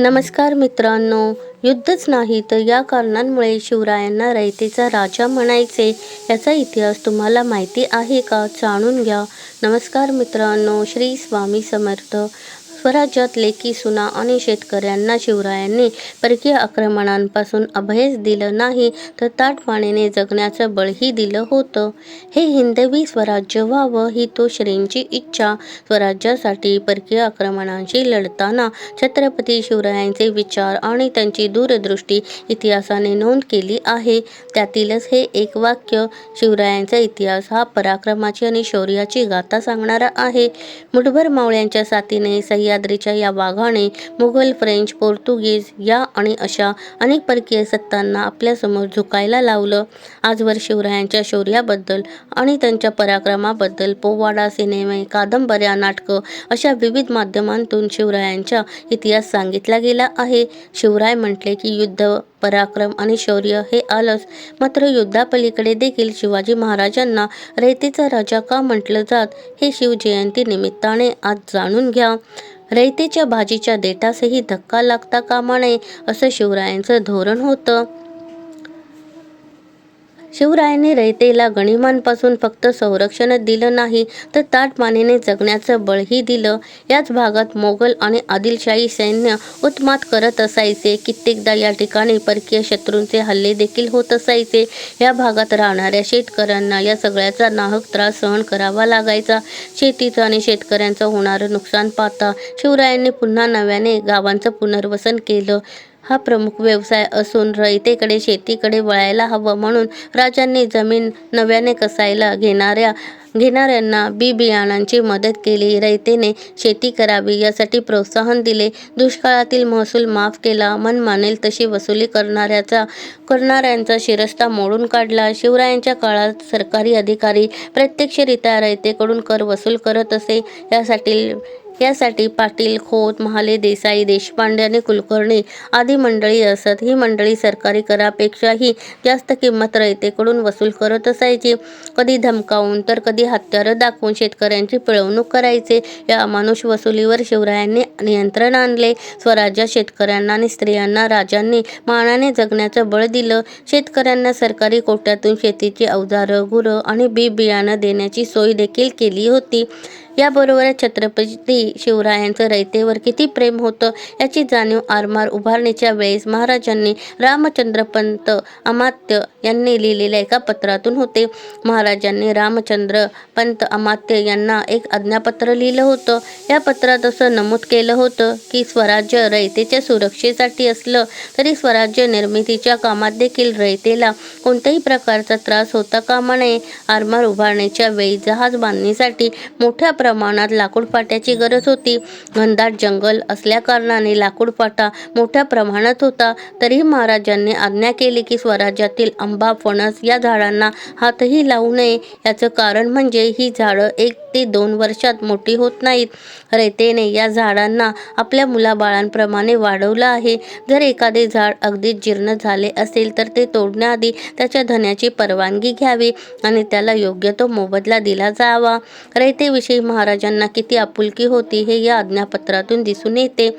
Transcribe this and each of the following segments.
नमस्कार मित्रांनो युद्धच नाही तर या कारणांमुळे शिवरायांना रयतेचा राजा म्हणायचे याचा इतिहास तुम्हाला माहिती आहे का? जाणून घ्या. नमस्कार मित्रांनो श्री स्वामी समर्थ. स्वराज्यात लेकी सुना आणि शेतकऱ्यांना शिवरायांनी परकीय आक्रमणांपासून अभयच दिलं नाही तर ताटमानेने जगण्याचं बळही दिलं होतं. हे हिंदवी स्वराज्य व्हावं ही तो श्रींची इच्छा. स्वराज्यासाठी परकीय आक्रमणांशी लढताना छत्रपती शिवरायांचे विचार आणि त्यांची दूरदृष्टी इतिहासाने नोंद केली आहे. त्यातीलच हे एक वाक्य. शिवरायांचा इतिहास हा पराक्रमाची आणि शौर्याची गाथा सांगणारा आहे. मुठभर मावळ्यांच्या साथीने सह्याद्रीच्या या वाघाने मुघल फ्रेंच पोर्तुगीज या आणि अशा अनेक परकीय सत्तांना आपल्यासमोर झुकायला लावलं. आजवर शिवरायांच्या शौर्याबद्दल आणि त्यांच्या पराक्रमाबद्दल पोवाडा सिनेमे कादंबऱ्या नाटकं अशा विविध माध्यमांतून शिवरायांचा इतिहास सांगितला गेला आहे. शिवराय म्हटले की युद्ध पराक्रम आणि शौर्य हे आलंच. मात्र युद्धापलीकडे देखील शिवाजी महाराजांना रयतेचा राजा का म्हटलं जात हे शिवजयंती निमित्ताने आज जाणून घ्या. रयतेच्या भाजीच्या देठासही धक्का लागता कामा नये असं शिवरायांचं धोरण होतं. शिवरायाने रयतेला गणिमांपासून फक्त संरक्षणच दिलं नाही तर ताटमानेने जगण्याचं बळही दिलं. याच भागात मोगल आणि आदिलशाही सैन्य उत्मात करत असायचे. कित्येकदा या ठिकाणी परकीय शत्रूंचे हल्ले देखील होत असायचे. या भागात राहणाऱ्या शेतकऱ्यांना या सगळ्याचा नाहक त्रास सहन करावा लागायचा. शेतीचं आणि शेतकऱ्यांचं होणारं नुकसान पाहता शिवरायांनी पुन्हा नव्याने गावांचं पुनर्वसन केलं. हा प्रमुख व्यवसाय असून रयतेकडे शेतीकडे वळायला हवं म्हणून राजांनी जमीन नव्याने कसायला घेणाऱ्या घेणाऱ्यांना बी बियाणांची मदत केली. रयतेने शेती करावी यासाठी प्रोत्साहन दिले. दुष्काळातील महसूल माफ केला. मन मानेल तशी वसुली करणाऱ्याचा करणाऱ्यांचा शिरस्ता मोडून काढला. शिवरायांच्या काळात सरकारी अधिकारी प्रत्यक्षरित्या रयतेकडून कर वसूल करत असे. यासाठी यासाठी पाटील खोत महाले देसाई देशपांडे आणि कुलकर्णी आदी मंडळी असत. ही मंडळी सरकारी करापेक्षाही जास्त किंमत रयतेकडून वसूल करत असायची. कधी धमकावून तर कधी हत्यारं दाखवून शेतकऱ्यांची पिळवणूक करायचे. या अमानुष वसुलीवर शिवरायांनी नियंत्रण आणले. स्वराज्यात शेतकऱ्यांना आणि स्त्रियांना राजांनी मानाने जगण्याचं बळ दिलं. शेतकऱ्यांना सरकारी कोट्यातून शेतीची अवजारं गुरं आणि बी बियाणं देण्याची सोय देखील केली होती. याबरोबरच छत्रपती शिवरायांचं रयतेवर किती प्रेम होतं याची जाणीव आरमार उभारणीच्या वेळेस महाराजांनी रामचंद्रपंत अमात्य यांनी लिहिलेल्या एका पत्रातून होते. महाराजांनी रामचंद्र पंत अमात्य यांना एक आज्ञापत्र लिहिलं होतं. या पत्रात असं नमूद केलं होतं की स्वराज्य रयतेच्या सुरक्षेसाठी असलं तरी स्वराज्य निर्मितीच्या कामात देखील रयतेला कोणत्याही प्रकारचा त्रास होता कामा नये. आरमार उभारणीच्या वेळी जहाज बांधणीसाठी मोठ्या प्रमाणात लाकूडपाट्याची गरज होती. घनदाट जंगल असल्याकारणाने लाकूडपाटा मोठ्या प्रमाणात होता. तरीही महाराजांनी आज्ञा केली की स्वराज्यातील आंबा फणस या झाडांना हातही लावू नये. याचं कारण म्हणजे ही झाडं एक ते दोन वर्षात मोठी होत नाहीत. रयतेने या झाडांना आपल्या मुलाबाळांप्रमाणे वाढवलं आहे. जर एखादे झाड अगदी जीर्ण झाले असेल तर ते तोडण्याआधी त्याच्या धन्याची परवानगी घ्यावी आणि त्याला योग्य तो मोबदला दिला जावा. रयतेविषयी महाराजांना किती आपुलकी होती हे या आज्ञापत्रातून दिसून येते.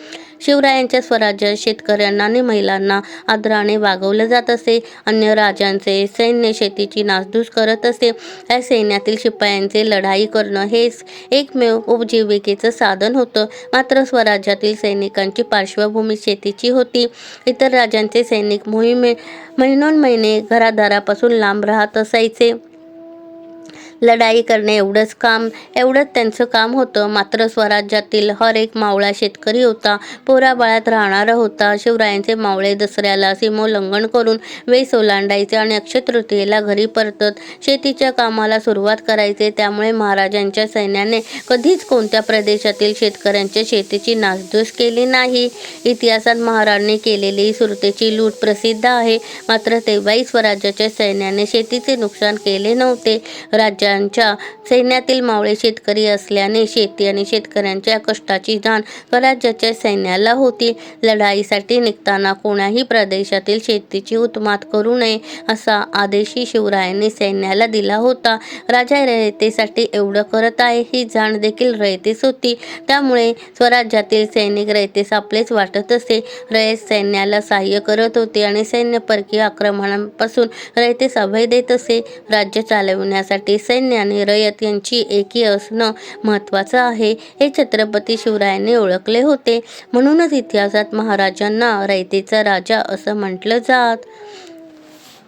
शिवरायांच्या स्वराज्यात शेतकऱ्यांना आणि महिलांना आदराने वागवलं जात असे. अन्य राजांचे सैन्य शेतीची नासधूस करत असे. या सैन्यातील शिपायांचे लढाई करणं हेच एकमेव उपजीविकेचं साधन होतं. मात्र स्वराज्यातील सैनिकांची पार्श्वभूमी शेतीची होती. इतर राजांचे सैनिक मोहिमे महिनोन महिने घरादारापासून लांब राहत असायचे. लढाई करणे एवढंच काम एवढंच त्यांचं काम होतं. मात्र स्वराज्यातील हर एक मावळा शेतकरी होता पोराबाळात राहणारा होता. शिवरायांचे मावळे दसऱ्याला सीमोल्लंघन करून वेस ओलांडायचे आणि अक्षतृतीयेला घरी परतत शेतीच्या कामाला सुरुवात करायचे. त्यामुळे महाराजांच्या सैन्याने कधीच कोणत्या प्रदेशातील शेतकऱ्यांच्या शेतीची नासधूस केली नाही. इतिहासात महाराजांनी केलेली सुरतेची लूट प्रसिद्ध आहे. मात्र तेव्हाही स्वराज्याच्या सैन्याने शेतीचे नुकसान केले नव्हते. राज्यात त्यांच्या सैन्यातील मावळे शेतकरी असल्याने शेती आणि शेतकऱ्यांच्या कष्टाची जाण स्वराज्याच्या सैन्याला होती. लढाईसाठी निघताना कोणाही प्रदेशातील शेतीची उत्मात करू नये असा आदेशही शिवरायांनी सैन्याला दिला होता. राजा रयतेसाठी एवढं करत आहे ही जाण देखील रयतेस होती. त्यामुळे स्वराज्यातील सैनिक रयतेस आपलेच वाटत असे. रयत सैन्याला सहाय्य करत होते आणि सैन्य परकीय आक्रमणापासून रयतेस अभय देत असे. राज्य चालविण्यासाठी सैन्य आणि रयत यांची एकी असणं महत्त्वाचं आहे. हे छत्रपती शिवरायांनी ओळखले होते. म्हणूनच इतिहासात महाराजांना रयतेचा राजा असं म्हटलं जात.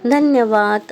धन्यवाद.